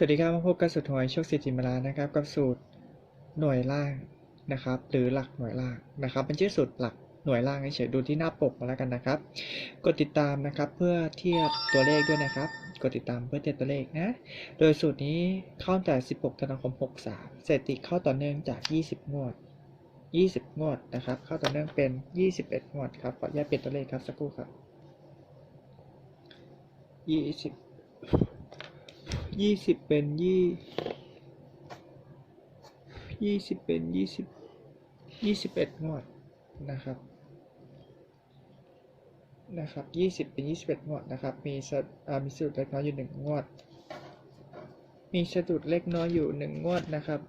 สวัสดีครับมาพบกับสูตรหวยโชคสิทธิมรานะครับ กับสูตรหน่วยล่างนะครับ หรือหลักหน่วยล่างนะครับเป็นชื่อสูตรหลักหน่วยล่างเฉยดูที่หน้าปกมาแล้วกันนะครับ กดติดตามนะครับเพื่อเทียบตัวเลขด้วยนะครับ กดติดตามเพื่อเทียบตัวเลขนะ โดยสูตรนี้เข้าตั้งแต่ 16 ธันวาคม 63สถิติเข้าต่อเนื่องจาก 20 งวด 20 งวดนะครับ เข้าต่อเนื่องเป็น 21 งวดครับขออนุญาตเปลี่ยนตัวเลขครับสักครู่ครับ 20 ยี่สิบเป็นยี่ยี่สิบเป็นยี่สิบยี่สิบเอ็ดงวดนะครับ นะครับยี่สิบเป็นยี่สิบเอ็ดงวดนะครับ มีสะมีสะดุดเล็กน้อยอยู่หนึ่งงวด มีสะดุดเล็กน้อยอยู่หนึ่งงวดนะครับ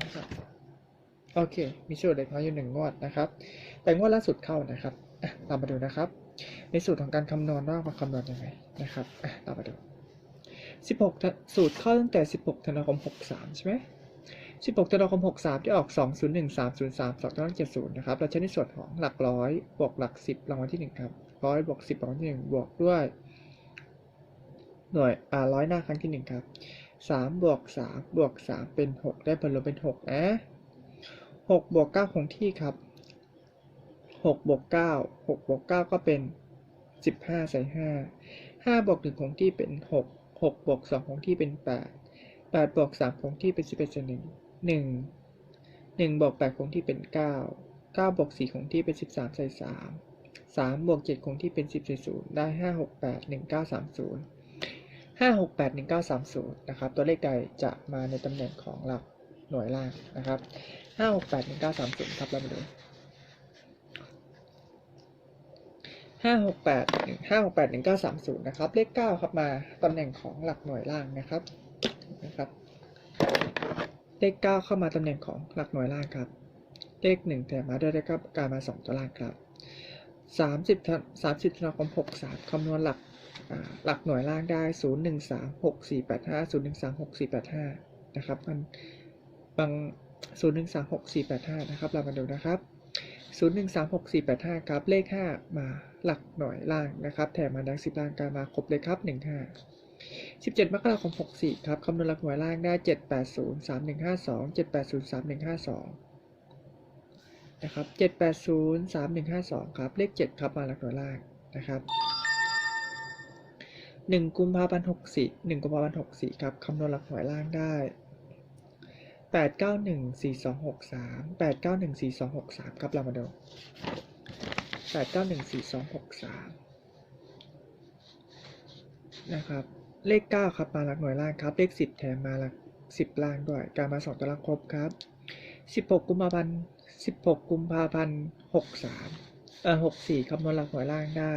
นะครับโอเค มีสะดุดเล็กน้อยอยู่หนึ่งงวดนะครับ แต่งวดล่าสุดเข้านะครับอะเรามาดูนะครับ ในสูตรของการคำนวณว่ามาคำนวณยังไงนะครับอะเรามาดู 16 สูตรเข้าตั้งแต่ 16ธันวาคม 63 ใช่ไหม16ธันวาคม 63 ที่ออก 201303 2570 นะครับ เราใช้ในส่วนของหลักร้อยบวกหลัก 10 รางวัลที่ 1 ครับร้อยบวก 10 รางวัลที่ 1 บวกด้วย หน่วยอ่าร้อยหน้าครั้งที่ 1 ครับ 3 บวก 3 บวก 3 เป็น 6 ได้ผลรวมเป็น6นะ6บวก 9 คงที่ครับ 6 บวก 9 6 บวก 9 ก็เป็น 15ใส่5 5บวก1คงที่เป็น 6 หกบวกสองคงที่เป็นแปดแปดบวกสามคงที่เป็นสิบเอ็ดส่นหนึ่งหนึ่งหนึ่งบวกแปดคงที่เป็นเก้าเก้าบวกสี่คงที่เป็นสิบสามใส่สามสามบวกเจ็ดคงที่เป็นสิบใส่ศูนย์ได้ห้าหกแปดหนึ่งเก้าสามศูนย์ห้าหกแปดหนึ่งเก้าสามศูนย์นะครับตัวเลขใดจะมาในตำแหน่งของหลักหน่วยล่างนะครับห้าหกแปดหนึ่งเก้าสามศูนย์ครับเรามาดู ห้าหกแปดหนึ่งห้าหกแปดหนึ่งเก้าสามศูนย์นะครับ เลขเก้าครับมาตำแหน่งของหลักหน่วยล่างนะครับนะครับ เลขเก้าเข้ามาตำแหน่งของหลักหน่วยล่างครับ เลขหนึ่งแถมมาด้วยนะครับการมาสองตัวล่างครับสามสิบสามสิบธันวาคมหกสามคำนวณหลักหลักหน่วยล่างได้ศูนย์หนึ่งสามหกสี่แปดห้าศูนย์หนึ่งสามหกสี่แปดห้านะครับ มันบางศูนย์หนึ่งสามหกสี่แปดห้านะครับ เรามาดูนะครับ 0 1 3 6 4 8 5 ครับ เลข 5 มาหลักหน่วยล่างนะครับ แถมมาดัง10ล่างการมาครบเลยครับ 1 5 17 มกราคม 64 ครับ คำนวณหลักหน่วยล่างได้ 7 8 0 3 1 5 2 7 8 0 3 1 5 2 นะครับ 7 8 0 3 1 5 2 ครับ เลข 7 ครับ มาหลักหน่วยล่างนะครับ1กุมภาพันธ์64 1กุมภาพันธ์64 ครับ คำนวณหลักหน่วยล่างได้ แปดเก้าหนึ่งสี่สองหกสามแปดเก้าหนึ่งสี่สองหกสามครับเรามาดูแปดเก้าหนึ่งสี่สองหกสามนะครับ เลขเก้าครับมาหลักหน่วยล่างครับ เลขสิบแถมมาหลักสิบล่างด้วย การมาสองตัวล่างครบครับสิบหกกุมภาพันธ์สิบหกกุมภาพันธ์หกสามเอ่อหกสี่คำนวณหลักหน่วยล่างได้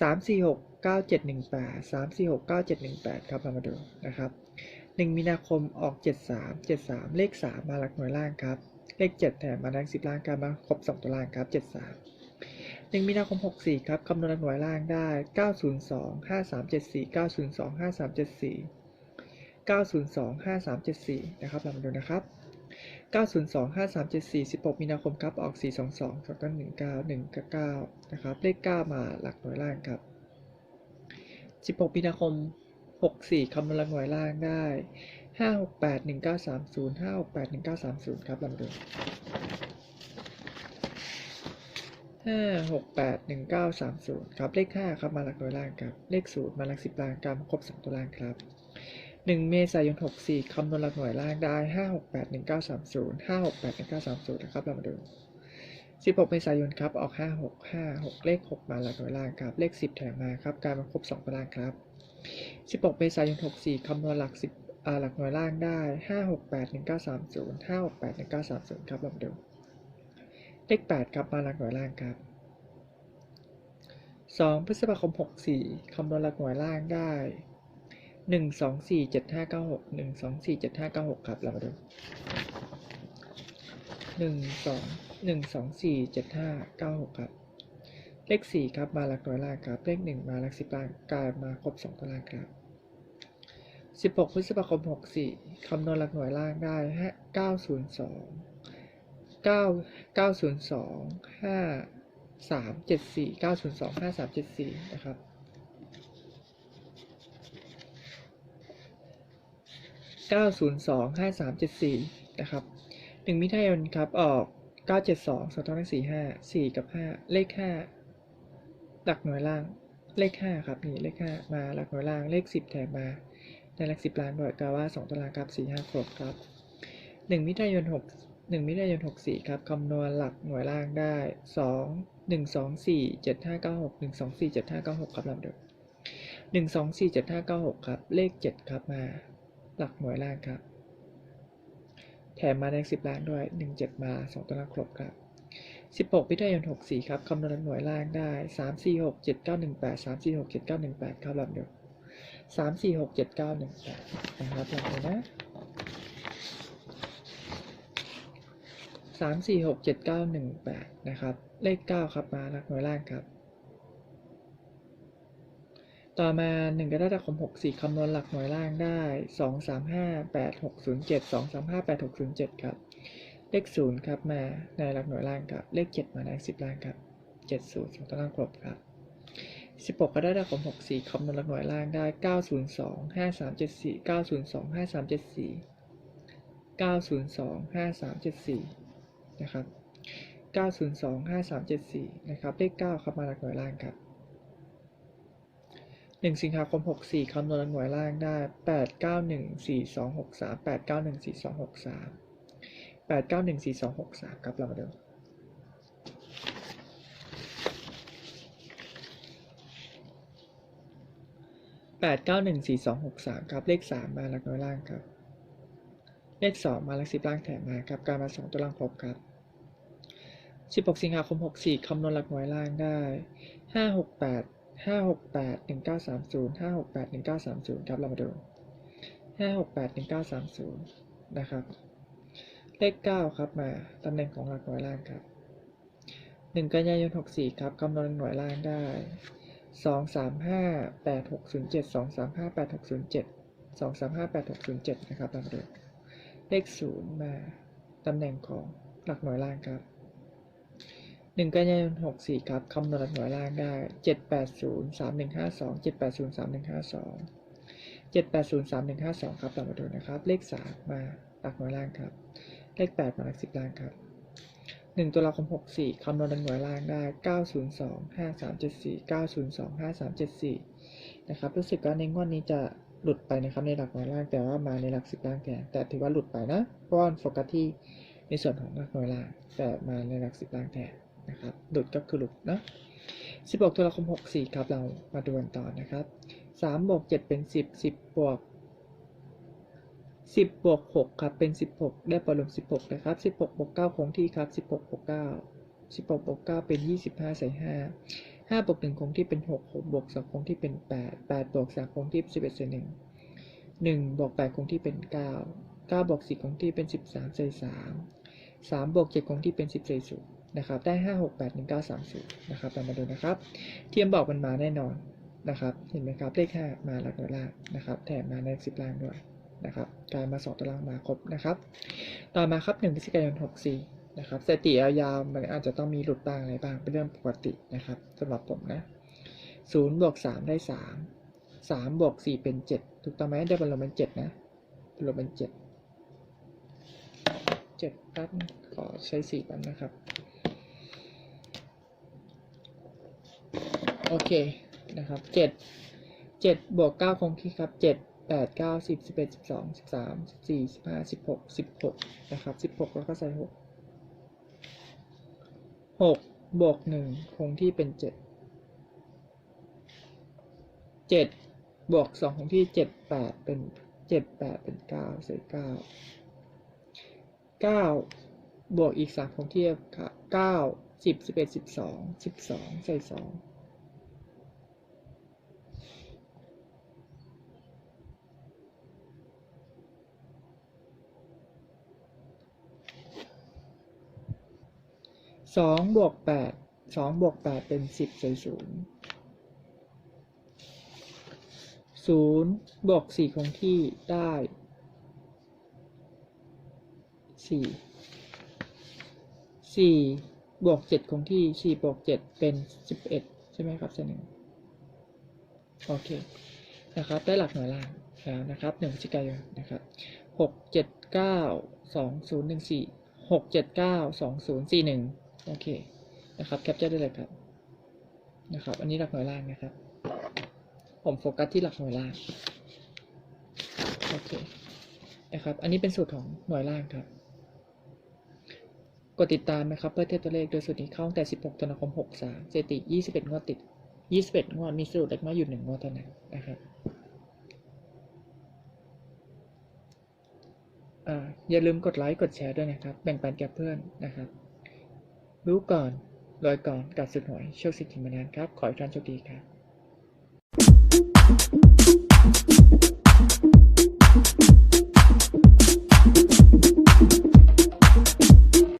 สามสี่หกเก้าเจ็ดหนึ่งแปดสามสี่หกเก้าเจ็ดหนึ่งแปดครับเรามาดูนะครับ 1มีนาคมออก 73 73 เลข 3 มาหลักหน่วยล่างครับ เลขเจ็ดแถมมาแรงสิบล่างการมาครบสองตัวล่างครับเจ็ดสามหนึ่งมีนาคมหกสี่ครับคำนวณหน่วยล่างได้เก้าศูนย์สองห้าสามเจ็ดสี่เก้าศูนย์สองห้าสามเจ็ดสี่เก้าศูนย์สองห้าสามเจ็ดสี่นะครับเรามาดูนะครับเก้าศูนย์สองห้าสามเจ็ดสี่สิบหกมีนาคมครับออกสี่สองสองสองต้นหนึ่งเก้าหนึ่งกับเก้านะครับ เลขเก้ามาหลักหน่วยล่างครับสิบหกมีนาคม หกสี่คำนวณหน่วยล่างได้ห้าหกแปดหนึ่งเก้าสามศูนย์ห้าหกแปดหนึ่งเก้าสามศูนย์ครับลำดูห้าหกแปดหนึ่งเก้าสามศูนย์ครับ เลขห้าครับ มาหลักหน่วยล่างครับ เลขศูนย์มาหลักสิบล่างการครบสองตัวล่างครับหนึ่งเมษายนหกสี่คำนวณหลักหน่วยล่างได้ห้าหกแปดหนึ่งเก้าสามศูนย์ห้าหกแปดหนึ่งเก้าสามศูนย์นะครับเรามาดูสิบหกเมษายนครับ ออกห้าหกห้าหกเลขหกมาหลักหน่วยล่างครับ เลขสิบแถมมาครับ การมาครบสองตัวล่างครับ สิบหกเมษายนหกสี่คำนวณหลักสิบหลักหน่วยล่างได้ห้าหกแปดหนึ่งเก้าสามศูนย์ห้าหกแปดหนึ่งเก้าสามศูนย์ครับลองดู เลขแปดครับมาหลักหน่วยล่างครับสองพฤษภาคมหกสี่คำนวณหลักหน่วยล่างได้หนึ่งสองสี่เจ็ดห้าเก้าหกหนึ่งสองสี่เจ็ดห้าเก้าหกครับเรามาดูหนึ่งสองหนึ่งสองสี่เจ็ดห้าเก้าหกครับ เลขสี่ครับมาหลักหน่วยล่างครับ เลขหนึ่งมาหลักสิบล่างกลายมาครบสองตัวล่างครับ 16 พฤษภาคม 64 คำนวณหลักหน่วยล่างได้ฮะ902 9 902 5 3 7 4 902 5 3 7 4 นะครับ902 5 3 7 4 นะครับ1มิถุนายนครับ ออก 972 2 2 4 5 4 กับ 5 เลข 5 หลักหน่วยล่างเลข 5 ครับนี่เลข 5 มาหลักหน่วยล่างเลข 10 แถมมาในหลักสิบล้านด้วยกาว่าสองตารางครับสี่ห้าครบครับหนึ่งมิถุนายนหกหนึ่งมิถุนายนหกสี่ครับคำนวณหลักหน่วยล่างได้สองหนึ่งสองสี่เจ็ดห้าเก้าหกหนึ่งสองสี่เจ็ดห้าเก้าหกครับลำดับหนึ่งสองสี่เจ็ดห้าเก้าหกครับ เลขเจ็ดครับมา หลักหน่วยล่างครับ แถมมาในสิบล้านด้วยหนึ่งเจ็ดมาสองตารางครบครับ สิบหกมิถุนายนหกสี่ครับคำนวณหน่วยล่างได้สามสี่หกเจ็ดเก้าหนึ่งแปดสามสี่หกเจ็ดเก้าหนึ่งแปดครับลำดับสามสี่หกเจ็ดเก้าหนึ่งแปดนะครับลองดูนะสามสี่หกเจ็ดเก้าหนึ่งแปดนะครับ เลขเก้าครับมาหลักหน่วยล่างครับ ต่อมาหนึ่งกรกฎาคมหกสี่คำนวณหลักหน่วยล่างได้สองสามห้าแปดหกศูนย์เจ็ดสองสามห้าแปดหกศูนย์เจ็ดครับ เลขศูนย์ครับมาในหลักหน่วยล่างครับ เลขเจ็ดมาในสิบล่างครับเจ็ดศูนย์สองตัวล่างครบครับ16กรกฎาคม64คำนวณหลักหน่วยล่างได้902 5374 902 5374 902 5374นะครับ902 5374นะครับ เลข9ครับมาหลักหน่วยล่างครับ1สิงหาคม64คำนวณหลักหน่วยล่างได้ 891 4263 891 4263 891 4263ครับเรามาดูแปดเก้าหนึ่งสี่สองหกสามครับ เลขสามมาหลักน้อยล่างครับ เลขสองมาหลักสิบล่างแถมมาครับ การมาสองตัวล่างครบครับสิบหกสิงหาคมหกสี่คำนวณหลักหน่วยล่างได้ห้าหกแปดห้าหกแปดหนึ่งเก้าสามศูนย์ห้าหกแปดหนึ่งเก้าสามศูนย์ครับเรามาดูห้าหกแปดหนึ่งเก้าสามศูนย์นะครับ เลขเก้าครับมาตำแหน่งของหลักหน่วยล่างครับหนึ่งกันยายนหกสี่ครับคำนวณหน่วยล่างได้สองสามห้าแปดหกศูนย์เจ็ดสองสามห้าแปดหกศูนย์เจ็ดสองสามห้าแปดหกศูนย์เจ็ดนะครับเรามาดูเลขศูนย์มาตำแหน่งของหลักหน่วยล่างครับหนึ่งกันยายนหกสี่ครับคำนวณหลักหน่วยล่างได้เจ็ดแปดศูนย์สามหนึ่งห้าสองเจ็ดแปดศูนย์สามหนึ่งห้าสองเจ็ดแปดศูนย์สามหนึ่งห้าสองครับเรามาดูนะครับ เลขสามมาหลักหน่วยล่างครับ เลขแปดมาหลักสิบล่างครับหนึ่งตุลาคมหกสี่คำนวณหน่วยล่างได้เก้าศูนย์สองห้าสามเจ็ดสี่เก้าศูนย์สองห้าสามเจ็ดสี่นะครับ รู้สึกว่าในงวดนี้จะหลุดไปนะครับในหลักหน่วยล่างแต่ว่ามาในหลักสิบล่างแทนแต่ถือว่าหลุดไปนะเพราะว่าโฟกัสที่ในส่วนของหลักหน่วยล่างแต่มาในหลักสิบล่างแทนนะครับหลุดก็คือหลุดนะสิบหกตุลาคมหกสี่ครับ เรามาดูกันต่อนะครับสามบวกเจ็ดเป็นสิบสิบบวก สิบบวกหกครับเป็นสิบหกได้ปรมสิบหกนะครับสิบหกบวกเก้าคงที่ครับสิบหกบวกเก้าสิบหกบวกเก้าเป็นยี่สิบห้าใส่ห้าห้าบวกหนึ่งคงที่เป็นหกหกบวกสองคงที่เป็นแปดแปดบวกสามคงที่สิบเอ็ดใส่หนึ่งหนึ่งบวกแปดคงที่เป็นเก้าเก้าบวกสี่คงที่เป็นสิบสามใส่สามสามบวกเจ็ดคงที่เป็นสิบสี่ศูนย์นะครับ ได้ห้าหกแปดหนึ่งเก้าสามศูนย์นะครับเรามาดูนะครับ เทียมบอกมันมาแน่นอนนะครับ เห็นไหมครับ เลขห้ามาหลักหน่วยล่างนะครับ แถมมาในสิบล่างด้วย นะครับกลายมาสองตารางมาครบนะครับ ต่อมาครับหนึ่งพฤศจิกายนหกสี่นะครับสถิติยาวๆมันอาจจะต้องมีหลุดบ้างอะไรบ้างเป็นเรื่องปกตินะครับสำหรับผมนะศูนย์บวกสามได้สามสามบวกสี่เป็นเจ็ดถูกต้องไหมได้บรรลุเป็นเจ็ดนะบรรลุเป็นเจ็ดเจ็ดแป๊บขอใช้สี่แป๊บนะครับ โอเคนะครับเจ็ดเจ็ดบวกเก้าคงที่ครับเจ็ด แปดเก้าสิบสิบเอ็ดสิบสองสิบสามสิบสี่สิบห้าสิบหกสิบหกนะครับสิบหกแล้วก็ใส่หกหกบวกหนึ่งคงที่เป็นเจ็ดเจ็ดบวกสองคงที่เจ็ดแปดเป็นเจ็ดแปดเป็นเก้าใส่เก้าเก้าบวกอีกสามคงที่ครับเก้าสิบสิบเอ็ดสิบสองสิบสองใส่สอง สองบวกแปดสองบวกแปดเป็นสิบใส่ศูนย์ศูนย์บวกสี่คงที่ได้สี่สี่บวกเจ็ดคงที่สี่บวกเจ็ดเป็นสิบเอ็ดใช่ไหมครับเสนงโอเคนะครับได้หลักหน่วยล่างแล้วนะครับหนึ่งพฤศจิกายนนะครับหกเจ็ดเก้าสองศูนย์หนึ่งสี่หกเจ็ดเก้าสองศูนย์สี่หนึ่ง โอเคนะครับแคปเจอร์ได้เลยครับนะครับ อันนี้หลักหน่วยล่างนะครับ ผมโฟกัสที่หลักหน่วยล่างโอเคนะครับ อันนี้เป็นสูตรของหน่วยล่างครับ กดติดตามนะครับเพื่อเทียบตัวเลขโดยสูตรนี้เข้าตั้งแต่ 16ตุลาคม63เจติ 21 งวดติด 21 งวด มีสูตรเล็กน้อยอยู่ 1 งวดเท่านั้นนะครับออย่าลืมกดไลค์ กดแชร์ด้วยนะครับ แบ่งปันแก่เพื่อนนะครับ รู้ก่อนรวยก่อนกับสุดหวยโชคสิทธิ์มานานครับ ขอให้ท่านโชคดีครับ